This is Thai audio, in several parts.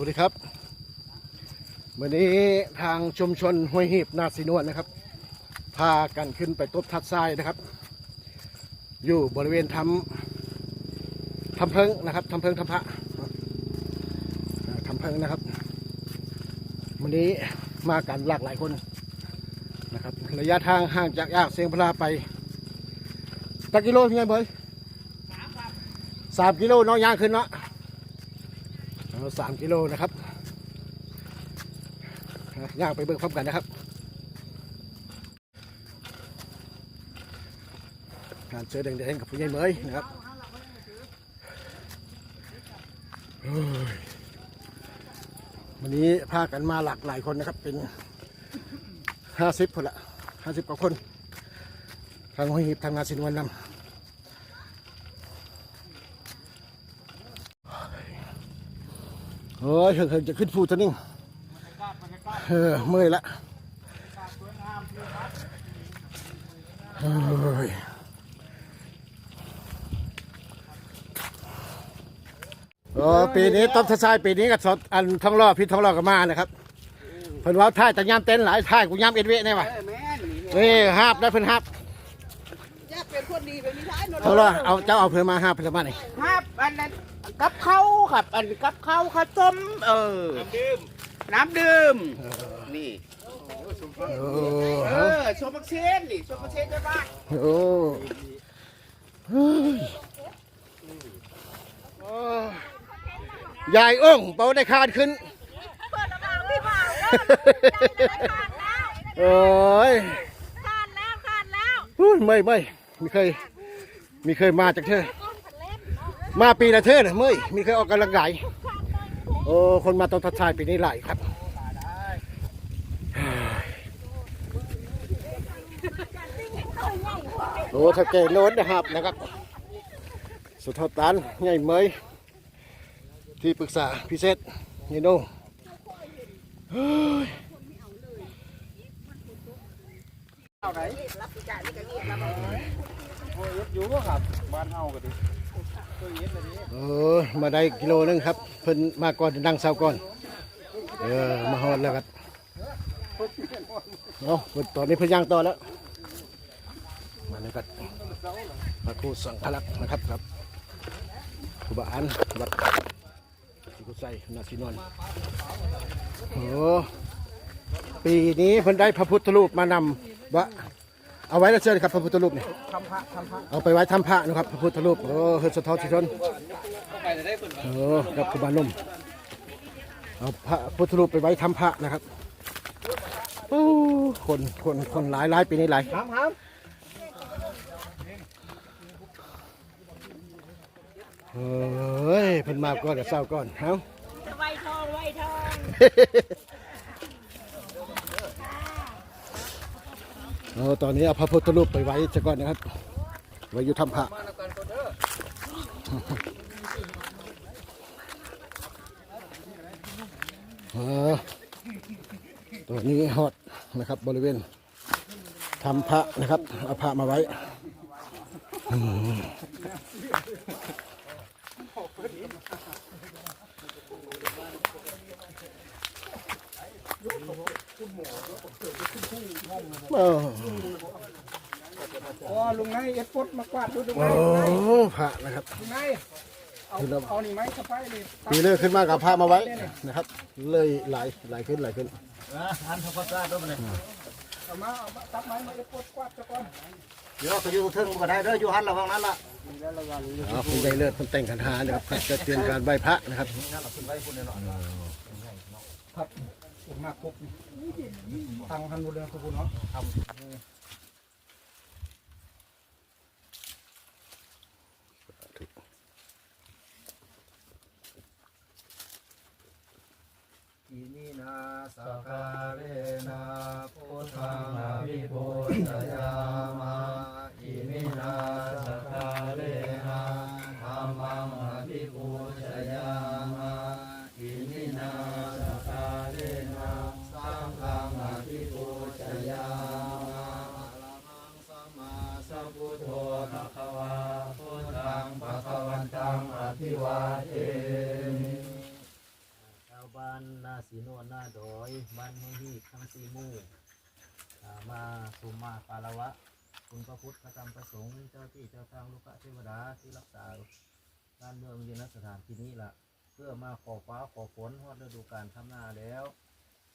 วัสดีครับ วันนี้ทางชุมชนห้วยหีบนาสีนวลนะครับ พากันขึ้นไปตบทัดทรายนะครับ อยู่บริเวณทำทำเพิงนะครับทำเพิงทำพระอ่าทำเพิงนะครับ วันนี้มากันหลากหลายคนนะครับ ระยะทางห่างจากยากเสียงพลาไปตักกิโลเป็นไงเบยสามกิโลเนาะย่างขึ้นเนาะ เอาสามกิโลนะครับอย่างไปเบิ่งพร้อมกันนะครับ การเจอแดงๆกับผู้ใหญ่เมยนะครับวันนี้พากันมาหลากหลายคนนะครับ เป็นห้าสิบคนละห้าสิบกว่าคน ทางหัวหิบทางงานสินวันนำ โอ้ยเหิงๆจะขึ้นฟูตัวนิ่งเออเมื่อยละโอ้ยโอ้ปีนี้ต้นทรายปีนี้กับสดอันท้องล่อพี่ท้องล่อก็มานะครับเพิ่นว่าท่ายแต่ยามเต้นหลายท่ายกูยามเอ็ดเวะแน่วะเออแม่นนี่เฮ้ยฮาบได้เพิ่นฮาบอยากเป็นคนดีเป็นนิสัยหนท้องล่อเอาเจ้าเอาเพิ่นมาฮาบเพิ่นมาไหนครับอันนั้น กับข้าวครับ อันกับข้าวข้าวต้มเออ น้ำดื่มน้ำดื่มนี่โอ้เออโซบักเชนนี่โซบักเชนจะบ้านโอ้เฮ้ยโอ้ยายอ้งเปาได้คานขึ้น เปิดระบางพี่บ่าวโอ้ยขาดแล้วขาดแล้ว อุ้ยไม่ไม่มีเคยมีเคยมาจากเธอ มาปีละเธอน่ะเมื่อยมีเคยออกกำลังกายโอ้คนมาตอนทัดทายปีนี้หลายครับโอ้ถ้าแกโน้นนะครับนะครับ สุดทอดตันใหญ่เมยที่ปรึกษาพิเศษนี่โน่เฮ้ยอยู่ก็ครับบ้านเฮาก็ดิ เออมาได้กิโลนึงครับเพิ่นมาก่อนนั่งเสาก่อน เออมาฮอดแล้วครับเอาเพิ่นตอนนี้เพิ่นย่างต่อแล้ว มานี่ก็พระครูสังฆลักษณ์นะครับครับครูบาอันวัดที่กุไซนาซีนอนโอ้ปีนี้เพิ่นได้พระพุทธรูปมานำวะ เอาไว้แล้วเชิญครับพระพุทธรูปนี่ทำพระทำพระเอาไปไว้ทำพระนะครับพระพุทธรูปโอ้เฮือสะท้อนสิชนโอ้ครับครูบานุ่มเอาพระพุทธรูปไปไว้ทำพระนะครับโอ้คนคนคนหลายหลายปีนี้หลายถามครับเฮ้ยเพิ่นมาก่อนเดี๋ยวเศร้าก่อนเอ้าไวทองไวทอง เออตอนนี้เอาพระพุทธรูปไปไว้ซะก่อนนะครับ ไว้อยู่ทำพระเออตัวนี้ฮอดนะครับบริเวณทำพระนะครับเอาพระมาไว้เออ ลุงไงเอ็ดปดมากวาดดูลุงโอ้ไงพระนะครับลุงไงเอาเอานี่ไหมสะไปนี่ปีเลือกขึ้นมากับพระมาไว้นะครับ เลยหลายหลายขึ้นหลายขึ้นอันทพซ่าด้วยมันเอามาเอามาตัดไม้มาเอ็ดปดกวาดซะก่อนเดี๋ยวไปอยู่เทิงก็ได้เด้ออยู่หันระวังนั้นล่ะอ๋อคุณใจเลือดคุณแต่งขันหานะครับจะเตรียมการไหว้พระนะครับผมมาครบทางทันบุญเลยคุณเนาะ อิมินาสกาเรนาพุทธังอภิปุจีทั้งสี่มู่มาสุมมาปารวะ คุณพระพุทธพระธรรมพระสงฆ์เจ้าที่เจ้าทางลูกพระเทวดาที่รักษาด้านเมืองยืนสถานที่นี้ละเพื่อมาขอฟ้าขอฝนฮอดฤดูกาลทำนาแล้ว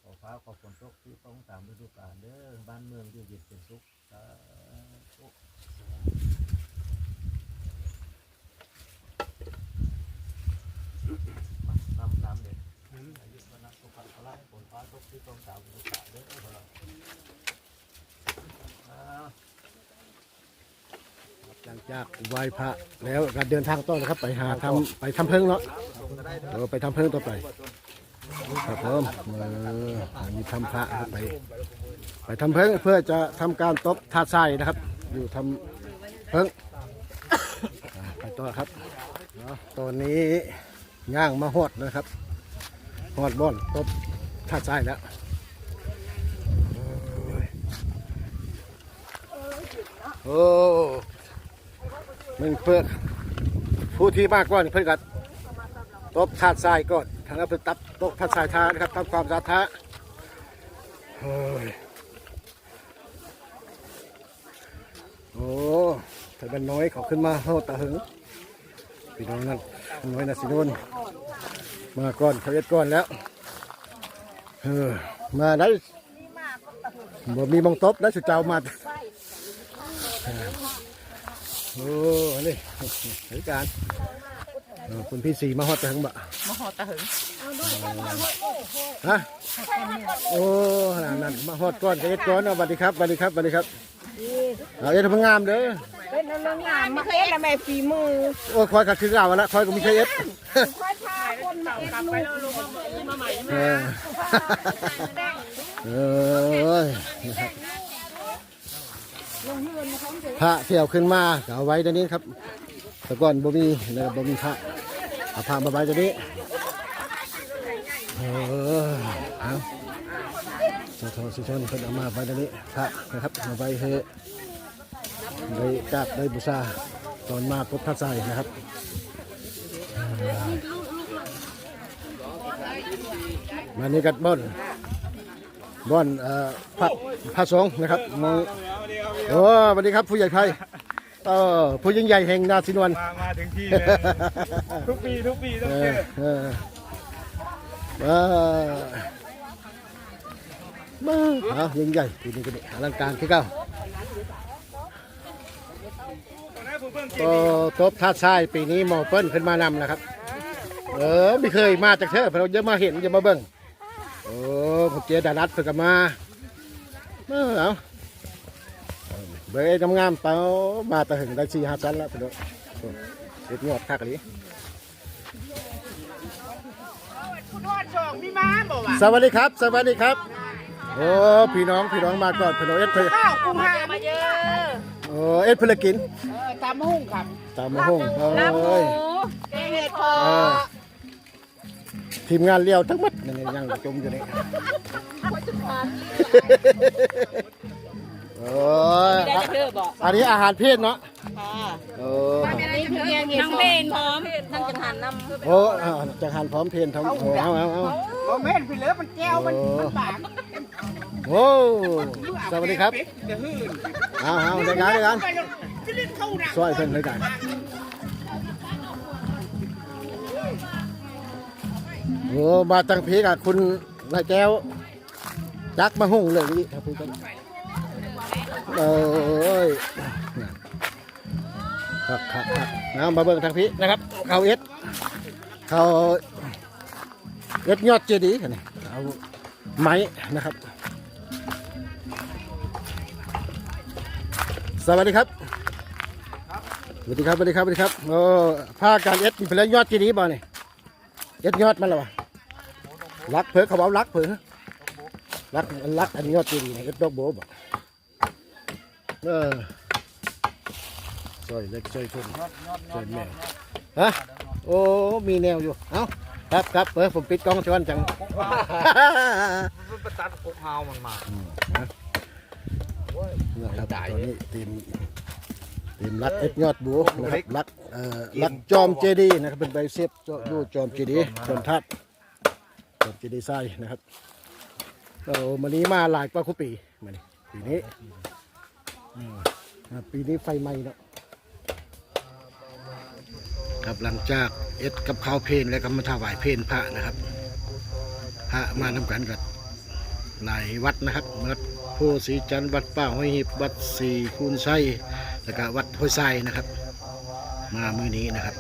ขอฟ้าขอฝนตกที่ต้องตามฤดูกาลเด้อบ้านเมืองอยู่เย็นเป็นสุขน้ำน้ำเด็ด พันนั้นสุขภาพละฝนฟ้าตกที่ต้องตามฤดูกาลเด้อพวกเราหลังจากไหว้พระแล้วการเดินทางต่อนะครับ ไปหาทำไปทำเพิงเนาะเออไปทำเพิงต่อไปครับผมเออมีทำพระครับไป ไปทำเพิงเพื่อจะทำการตบถาดทรายนะครับ อยู่ทำเพิงอ่าไปต่อครับเนาะตอนนี้ย่างมาหดนะครับ หอดบอนตบถาดทรายแล้วโอ้มันเพื่อผู้ที่มากกว่านี่เพื่อนกัดตบถาดทรายก่อนทางนั้นเพื่อตับตบถาดทรายทานะครับทำความสะอาดทาโอ้ยโอ้ถ้าเป็นน้อยเขาขึ้นมาเขาตาหึงพี่น้องนั่นน้อยนะสิโนน มาก่อนเขาเอ็ดก่อนแล้วเออมาได้บ่มีมองตบแล้วสุดเจ้ามาโอ้นี่เหตุการณ์เออคุณพี่สีมาฮอดตะหึงบะมาหอตะหึงฮะโอ้นั่นนั่นมาฮอดก่อนเขาเอ็ดก่อนเอาสวัสดีครับสวัสดีครับสวัสดีครับเอาเอ็ดทำงามเด้อเป็นเรื่องงานมาเอ็ดละแม่ฝีมือโอ้ยคอยก็คือเราละคอยก็มีใครเอ็ดค่อยพา คนมาเอ็ดลูกเออเอยนะครับพระเที่ยวขึ้นมาก็เอาไว้ตรงนี้ครับแต่ก่อนบ่มีนะครับบ่มีพระเอาพระมาไว้ตรงนี้เออเอาสาธุสิชนเพิ่นเอามาไว้ตรงนี้พระนะครับมาไว้เฮได้กราบได้บูชาตอนมาพบพระใส่นะครับ มานี่กัดบ่อนบ่อนเอ่อพระพระสงฆ์นะครับมองโอ้สวัสดีครับผู้ใหญ่ไพเออผู้ยิ่งใหญ่แห่งนาสินวนมามาถึงที่เลยทุกปีทุกปีต้องเอเจออเออเออมาเอายิ่งใหญ่ปีนี้ก็นี่อลังการที่เก้าตอนนั้นผมเพิ่งกินโอ้ตบท่าทรายปีนี้หมอเปิ้ลขึ้นมานำนะครับ เออไม่เคยมาจากเธอเราจะมาเห็นจะมาเบิ่งโอ้ผมเจดานัดเพิ่งก็มาเออเอาเบยงามๆเปล่ามาแต่ถึงได้สี่ห้าชั้นแล้วพี่น้องโอ้เด็ดงอดคักเลยคุณทอดชองพี่ม้าบอกว่าสวัสดีครับ สวัสดีครับ โอ้พี่น้องพี่น้องมาก่อนพี่น้องเอ็ดเพื่อข้าวกุ้งหามาเยอะโอ้เอ็ดเพื่อกินเออตามหุ้งครับตามมาห้องโอ้ยแกงเห็ดพอเออ ทีมงานเลี้ยวทั้งหมดนี่ๆยังจมอยู่นี่โอ้ยได้จะเธอบอกอันนี้อาหารเพศเนาะค่ะโอ้นี่คือแกงเห็ดน้องเพนพร้อมนั่งจังหันนำโอ้อ่าจะหันพร้อมเพลนทำโอ้เอาเอาเอาโมเมนต์พี่เหลือมันแก้วมันมันบางโอ้สวัสดีครับเดี๋ยวหื่นเอาเอาในการในการไปแล้วจะเล่นเข้าหนักซอยเพิ่นในการ โอ้มาตั้งพีกับคุณนายแก้วจักมาหุ่งเลยนี่ครับพี่กันโอ้ยครับครับครับน้ำมาเบิ่งทางพีนะครับ เขาเอ็ดเขาเอ็ดยอดเจดีย์นี่เอาไม้นะครับ สวัสดีครับสวัสดีครับสวัสดีครับสวัสดีครับโอ้ผ้าการเอ็ดเป็นแล้วยอดเจดีย์บ่เนี่ยเอ็ดยอดมันหรอวะ รักเผือเขาเอารักเผือรักรักอันยอดเจดีย์เนี่ยเอ็ดดอกโบบอกเออซอยเล็กซอยทุ่นซอยแมวฮะโอ้มีแนวอยู่เอ้าครับครับเออผมปิดกล้องชวนจังมันประตัดกกเฮามันมานะครับตอนนี้ทีมทีมรักเอ็ดยอดบัวนะครับรักเอ่อรักจอมเจดีย์นะครับเป็นใบเซฟดูจอมเจดีย์จอมทัด จอมจดีย์ทรายนะครับเราวันนี้มาหลายกว่าคุปีมานี่ปีนี้ปีนี้ไฟไหม้เนาะครับหลังจากเอ็ดกับข้าวเพนแล้วก็มาถวายเพนพระนะครับ พระมานำกันกับหลายวัดนะครับวัดโพธิ์ศรีจันทร์วัดป้าห้วยหิบวัดสี่คูณไส้แล้วก็วัดห้วยไส้นะครับ มามือนี้นะครับ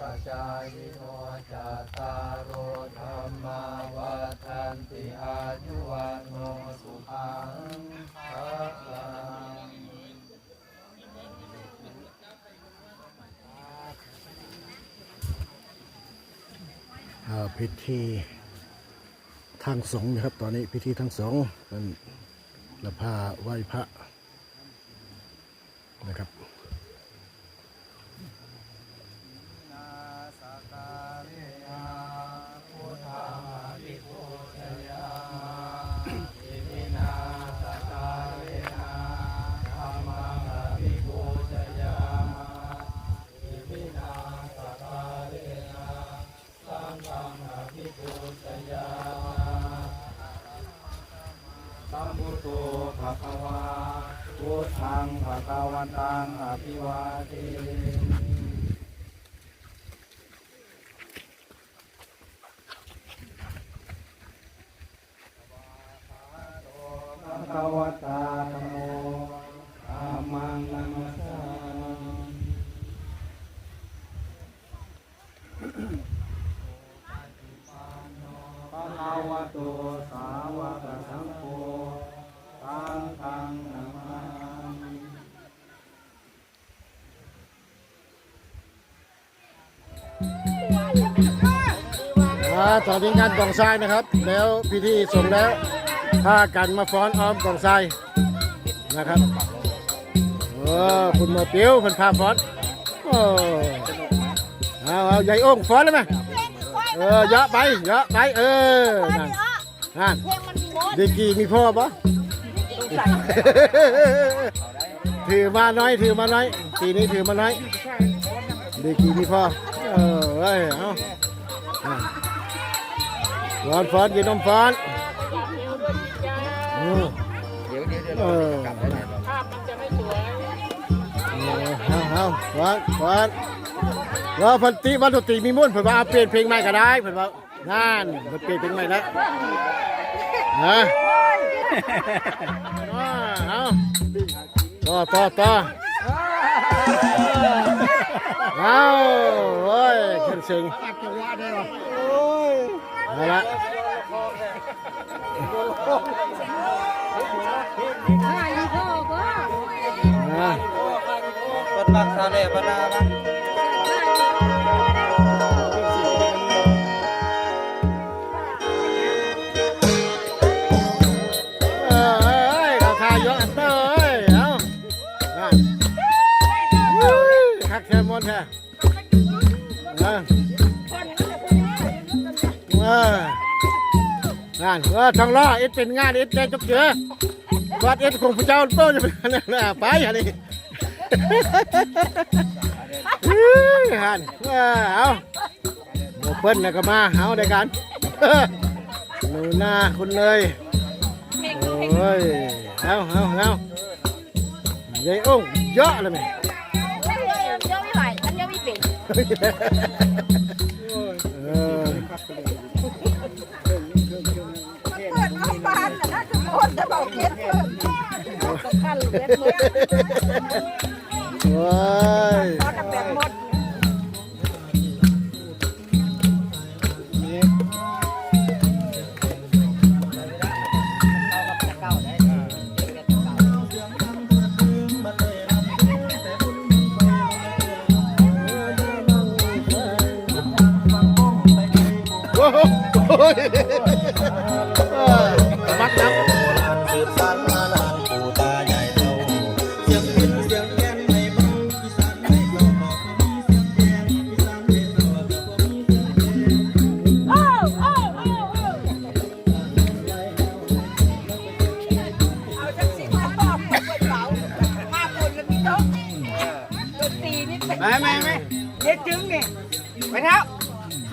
ปัจจายโนจัตตารโอธรรมาวัฏันติอายุวันโนสุขังภะลัง อ่า พิธีทางสงฆ์นะครับ ตอนนี้พิธีทางสงฆ์มันละพาไหว้พระนะครับ สัมพุทโธภะคะวาพุทธังภะคะวัน ตังอาตอนนี้งานกองทรายนะครับ แล้วพิธีส่งแล้วพากันมาฟ้อนอ้อมกองทรายนะครับเออคุณหมอเปียวเพิ่นพาฟ้อนโอ้เอาเอาใหญ่โอ่งฟ้อนเลยไหมเออเยอะไปเยอะไปเออนั่นนั่นดีกีมีพ่อปะถือมาน้อยถือมาน้อยปีนี้ถือมาน้อยดีกีมีพ่อเออเอ้ยเอาอะ ฟอนฟอนกินนมฟอนอืมเดี๋ยวเดี๋ยวเดี๋ยวเออกลับได้ไหนเราเอาเอาฟอนฟอนว่าพันติวันตุติมีมุ่นเพิ่นว่าเอาเปลี่ยนเพลงใหม่ก็ได้เพิ่นว่านั่นเพิ่นเปลี่ยนเพลงใหม่แล้วนะเอาต่อต่อต่อเอาโอ้ยเข็นเสียง เอาละถ่ายวีดีโอก็อ่า เปิดมักทะเลปนาบ้าง นั่นเออทองล้อเอ็ดเป็นงานเอ็ดได้จบเจือวัดเอ็ดของพระเจ้าโต้จะเป็นนั่นน่ะไปอันนี้อุ้ยหันเออเอาหมเปิ้ลนะก็มาเอาได้กันหนูหน้าคุณเลยโอ้ยเอาเอาเอายายอุ้งเยอะเลยไหมเยอะไม่ไหวฉันเยอะไม่เป็น สำคัญเล็ดหมด โอ้ย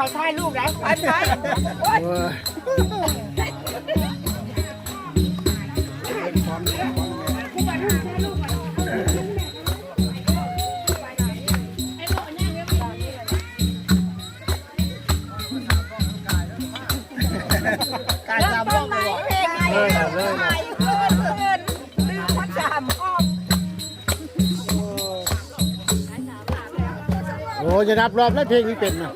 ดนตรีนี่เป็นไม่ไม่ไม่เย็ดจึงนี่ไปเท้าเขาไทยายรูปไปไปโอ๊ยโอ้ยการเริ่มจำต้ต้นองใหไปม่บอกเพลงใหม่ใหม่เกินเกินลืมพัดจำอ้อมโอ้จะนับรอบแล้วเพลงนี้เป็นนะ